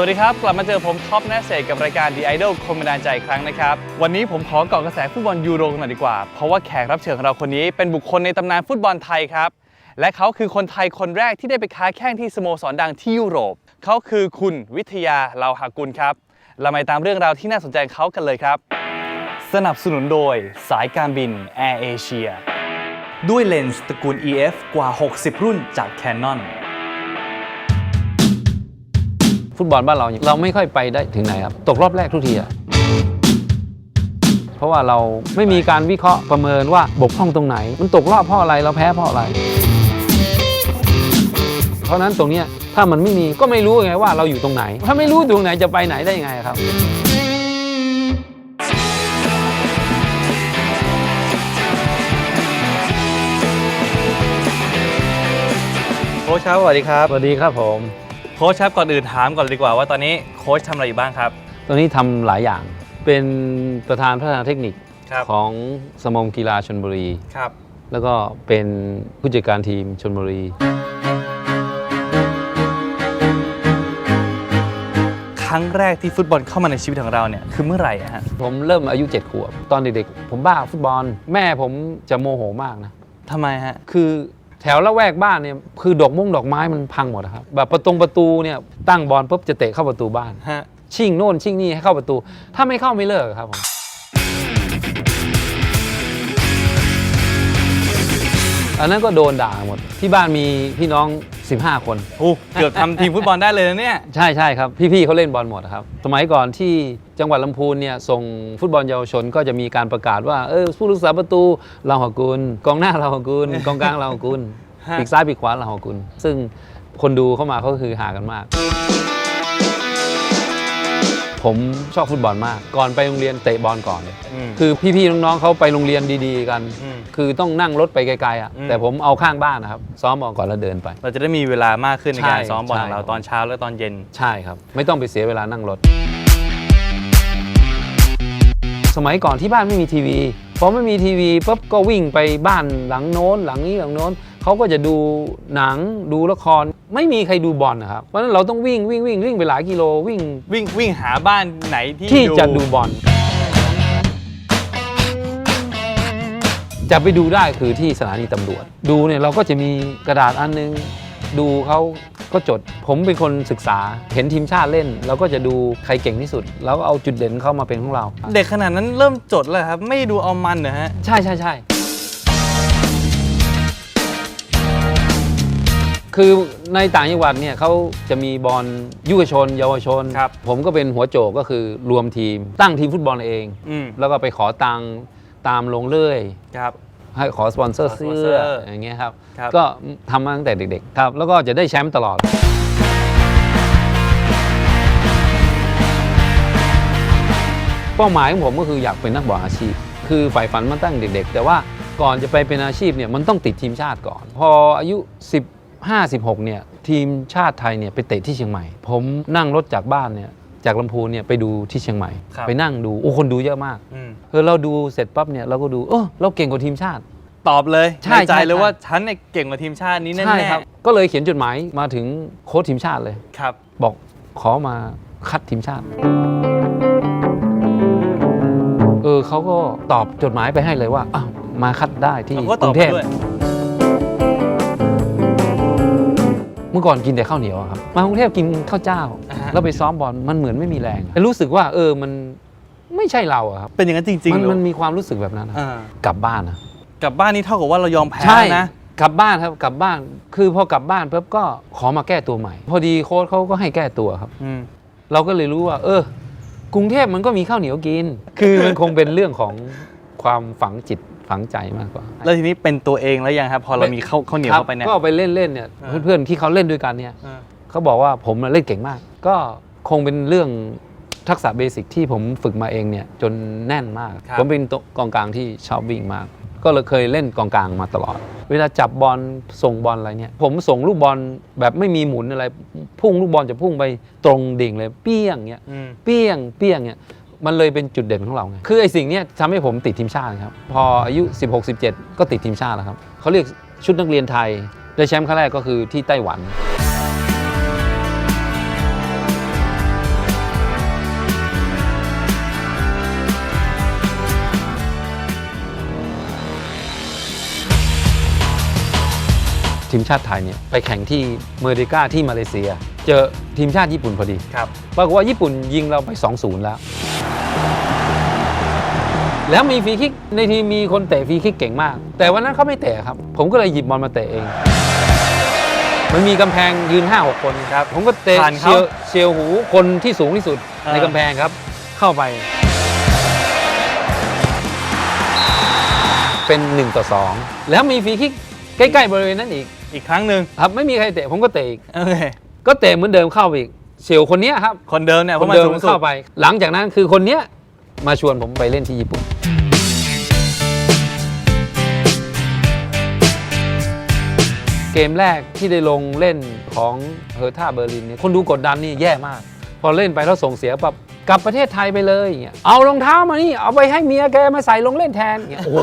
สวัสดีครับ กลับมาเจอผมท็อปแนสเซกับรายการ The Idol คนบันดาลใจอีกครั้งนะครับ วันนี้ผมขอเกาะกระแสฟุตบอลยูโรกันหน่อยดีกว่า เพราะว่าแขกรับเชิญของเราคนนี้เป็นบุคคลในตำนานฟุตบอลไทยครับ และเขาคือคนไทยคนแรกที่ได้ไปค้าแข่งที่สโมสรดังที่ยุโรป เขาคือคุณวิทยาเลาหากุลครับ เราไปตามเรื่องราวที่น่าสนใจเขากันเลยครับ สนับสนุนโดยสายการบินแอร์เอเชียด้วยเลนส์ตระกูล EF กว่า 60 รุ่นจาก Canon ฟุตบอลบ้านเราเนี่ยเราไม่ค่อยไปได้ถึงไหนครับ ตกรอบแรกทุกทีอะเพราะว่าเราไม่มีการวิเคราะห์ประเมินว่าบกพร่องตรงไหน มันตกรอบเพราะอะไรเราแพ้เพราะอะไร เพราะฉะนั้นตรงเนี้ยถ้ามันไม่มีก็ไม่รู้ไงว่าเราอยู่ตรงไหน ถ้าไม่รู้ตรงไหนจะไปไหนได้ยังไงครับโค้ชครับสวัสดีครับ สวัสดีครับผม โค้ชครับก่อนอื่นถามก่อนเลยดีกว่าว่าตอนนี้โค้ชทำอะไรอยู่บ้างครับ ตอนนี้ทำหลายอย่าง เป็นประธานพัฒนาเทคนิคครับ ของสมมกีฬาชนบุรี ครับ แล้วก็เป็นผู้จัดการทีมชนบุรี ครั้งแรกที่ฟุตบอลเข้ามาในชีวิตของเราเนี่ยคือเมื่อไหร่อะฮะ ผมเริ่มอายุ 7 ขวบ ตอนเด็กๆ ผมบ้าฟุตบอล แม่ผมจะโมโหมากนะ ทำไมฮะ คือ แถวละแวกบ้านเนี่ยคือดอกมุ้งดอกไม้มันพังหมดอะครับแบบประตงประตูเนี่ยตั้งบอลปุ๊บจะเตะเข้าประตูบ้านฮะชิ่งโน่นชิ่งนี่ให้เข้าประตู ถ้าไม่เข้าไม่เลิกครับผมอันนั้นก็โดนด่าหมด ที่บ้านมีพี่น้อง 15 คน โอ้เกือบทำทีมฟุตบอลได้เลยนะเนี่ย ใช่ใช่ครับ พี่ๆเขาเล่นบอลหมดครับ สมัยก่อนที่จังหวัดลำพูนเนี่ยส่งฟุตบอลเยาวชนก็จะมีการประกาศว่าเออผู้รักษาประตูเราหกุลกองหน้าเราหกุลกองกลางเราหกุลฮะปีกซ้ายปีกขวาเราหกุลซึ่งคนดูเข้ามาเขาก็คือหากันมาก ผมชอบฟุตบอลมาก ก่อนไปโรงเรียนเตะบอลก่อนอืม คือพี่ๆน้องๆเขาไปโรงเรียนดีๆกัน อืม คือต้องนั่งรถไปไกลๆอะอืม แต่ผมเอาข้างบ้านนะครับ ซ้อมบอลก่อนแล้วเดินไป เราจะได้มีเวลามากขึ้นในการใช่ซ้อมบอลของเราใช่ตอนเช้าและตอนเย็น ใช่ครับ ไม่ต้องไปเสียเวลานั่งรถ สมัยก่อนที่บ้านไม่มีทีวีพอไม่มีทีวีปุ๊บก็วิ่งไปบ้านหลังโน้น หลังนี้หลังโน้น เขาก็จะดูหนังดูละครไม่มีใครดูบอลนะครับเพราะฉะนั้นเราต้องวิ่งวิ่งวิ่งวิ่งไปหลายกิโลวิ่งวิ่งวิ่งหาบ้านไหนที่ที่จะดูบอลจะไปดูได้คือที่สถานีตำรวจ ดูเนี่ยเราก็จะมีกระดาษอันนึง ดูเขาก็จด ผมเป็นคนศึกษาเห็นทีมชาติเล่น เราก็จะดูใครเก่งที่สุด แล้วก็เอาจุดเด่นเข้ามาเป็นของเรา เด็กขนาดนั้นเริ่มจดเลยครับ ไม่ดูเอามันเหรอฮะ ใช่ใช่ใช่ คือในต่างจังหวัดเนี่ยเขาจะมีบอลยุวชน เยาวชน ครับผมก็เป็นหัวโจกก็คือรวมทีม ตั้งทีมฟุตบอลเอง อืม แล้วก็ไปขอตังค์ตามลงเรื่อย ครับ ให้ขอสปอนเซอร์ขอสเสื้ปอนเซออร์อย่างเงี้ยครับ ครับ ก็ทำมาตั้งแต่เด็กๆครับ แล้วก็จะได้แชมป์ตลอด เป้าหมายของผมก็คืออยากเป็นนักบอลอาชีพ คือใฝ่ฝันมาตั้งเด็กๆ แต่ว่าก่อนจะไปเป็นอาชีพเนี่ยมันต้องติดทีมชาติก่อน พออายุ15 16เนี่ยทีมชาติไทยเนี่ยไปเตะที่เชียงใหม่ ผมนั่งรถจากบ้านเนี่ยจากลำพูนเนี่ยไปดูที่เชียงใหม่ ครับ ไปนั่งดูโอ้คนดูเยอะมากอืมเออเราดูเสร็จปั๊บเนี่ยเราก็ดูเออเราเก่งกว่าทีมชาติ ตอบเลยใช่ใจใช่เลยใช่ ว่าฉันเนี่ยเก่งกว่าทีมชาตินี้แน่ใช่ๆครับก็เลยเขียนจดหมายมาถึงโค้ชทีมชาติเลย ครับ บอกขอมาคัดทีมชาติ เออเขาก็ตอบจดหมายไปให้เลยว่าอ้าวมาคัดได้ที่เขาก็กตอรุบงเทพด้วย เมื่อก่อนกินแต่ข้าวเหนียวอะครับมากรุงเทพกินข้าวเจ้า อ่าฮะ แล้วไปซ้อมบอลมันเหมือนไม่มีแรงรู้สึกว่าเออมันไม่ใช่เราอะครับเป็นอย่างนั้นจริงมันๆเหรอมันมีความรู้สึกแบบนั้นนะอ่ากลับบ้านนะกลับบ้านนี่เท่ากับว่าเรายอมแพ้ใช่นะ กลับบ้านครับกลับบ้าน คือพอกลับบ้านปุ๊บก็ขอมาแก้ตัวใหม่ พอดีโค้ชเขาก็ให้แก้ตัวครับ อืม เราก็เลยรู้ว่า เออ กรุงเทพมันก็มีข้าวเหนียวกิน คือมันคงเป็นเรื่องของความฝังจิต ฝังใจมากกว่า แล้วทีนี้เป็นตัวเองแล้วยังครับพอเรามีข้าวข้าวเหนียวครับเข้าไปเนี่ย ก็ไปเล่นเล่นๆเนี่ยอ่า เพื่อนๆที่เขาเล่นด้วยกันเนี่ยอ่าเขาบอกว่าผมเล่นเก่งมาก ก็คงเป็นเรื่องทักษะเบสิกที่ผมฝึกมาเองเนี่ยจนแน่นมาก ครับ ผมเป็นตัวกองกลางที่ชอบวิ่งมาก ก็เลยเคยเล่นกองกลางมาตลอด เวลาจับบอลส่งบอลอะไรเนี่ย ผมส่งลูกบอลแบบไม่มีหมุนอะไร พุ่งลูกบอลจะพุ่งไปตรงดิ่งเลยเปี้ยงเนี่ย อืม เปี้ยงเปี้ยงเนี่ย มันเลยเป็นจุดเด่นของเราไงคือไอ้สิ่งเนี้ยทำให้ผมติดทีมชาติครับ พออายุ 16 17 ก็ติดทีมชาติแล้วครับเขาเรียกชุดนักเรียนไทยได้แชมป์ครั้งแรกก็คือที่ไต้หวันทีมชาติไทยเนี่ยไปแข่งที่เมอร์เดกาที่มาเลเซีย เจอทีมชาติญี่ปุ่นพอดีครับปรากฏว่าญี่ปุ่นยิงเราไป 2-0 แล้ว แล้วมีฟรีคิกในทีมมีคนเตะฟรีคิกเก่งมาก แต่วันนั้นเขาไม่เตะครับ ผมก็เลยหยิบบอลมาเตะเอง มันมีกำแพงยืน 5-6 คนครับ ผมก็เตะผ่านเชีเขายวเชียวหูคนที่สูงที่สุดอ่าในกำแพงครับ เข้าไป เป็น 1 ต่อ 2 แล้วมีฟรีคิกใกล้ ๆ บริเวณนั้นอีกอีกครั้งหนึ่งครับไม่มีใครเตะผมก็เตะอีก โอเคก็เตะเหมือนเดิมเข้าไปอีก เฉียวคนเนี้ยครับคนเดิมเนี่ยเพคนราะมันเดิมสูงสุดเข้าไป หลังจากนั้นคือคนเนี้ยมาชวนผมไปเล่นที่ญี่ปุ่น เกมแรกที่ได้ลงเล่นของเฮอร์ท่าเบอร์ลินเนี่ยคนดูกดดันนี่แย่มาก พอเล่นไปแล้วส่งเสียแบบกลับประเทศไทยไปเลยอย่างเงี้ยเอารองเท้ามานี่ เอาไปให้เมียแกมาใส่ลงเล่นแทนอย่างเงี้ยโอ้โห